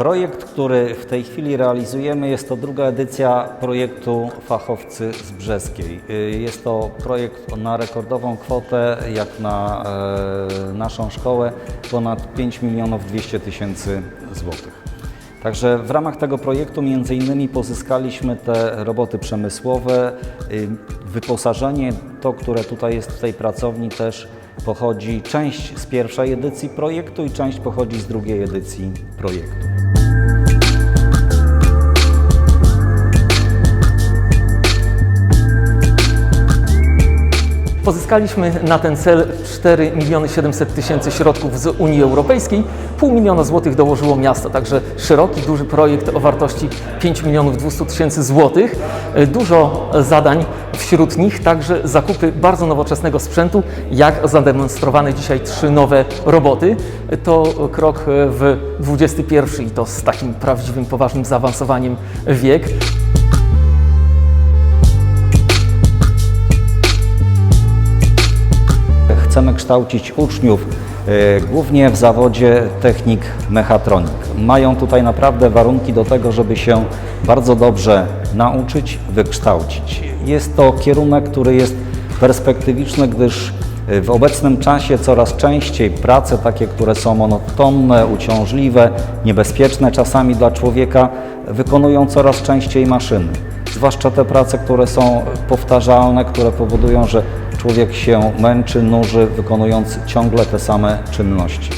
Projekt, który w tej chwili realizujemy, jest to druga edycja projektu Fachowcy z Brzeskiej. Y, Jest to projekt na rekordową kwotę, jak na e, naszą szkołę, ponad 5 milionów 200 tysięcy złotych. Także w ramach tego projektu między innymi pozyskaliśmy te roboty przemysłowe. y, Wyposażenie, to które tutaj jest w tej pracowni też pochodzi, część z pierwszej edycji projektu i część pochodzi z drugiej edycji projektu. Pozyskaliśmy na ten cel 4 miliony 700 tysięcy środków z Unii Europejskiej. Pół miliona złotych dołożyło miasto, także szeroki, duży projekt o wartości 5 milionów 200 tysięcy złotych. E, Dużo zadań, wśród nich także zakupy bardzo nowoczesnego sprzętu, jak zademonstrowane dzisiaj trzy nowe roboty. E, To krok e, w XXI i to z takim prawdziwym, poważnym zaawansowaniem wiek. Chcemy kształcić uczniów e, głównie w zawodzie technik mechatronik. Mają tutaj naprawdę warunki do tego, żeby się bardzo dobrze nauczyć, wykształcić. Jest to kierunek, który jest perspektywiczny, gdyż e, w obecnym czasie coraz częściej prace takie, które są monotonne, uciążliwe, niebezpieczne czasami dla człowieka, wykonują coraz częściej maszyny. Zwłaszcza te prace, które są powtarzalne, które powodują, że człowiek się męczy, nuży, wykonując ciągle te same czynności.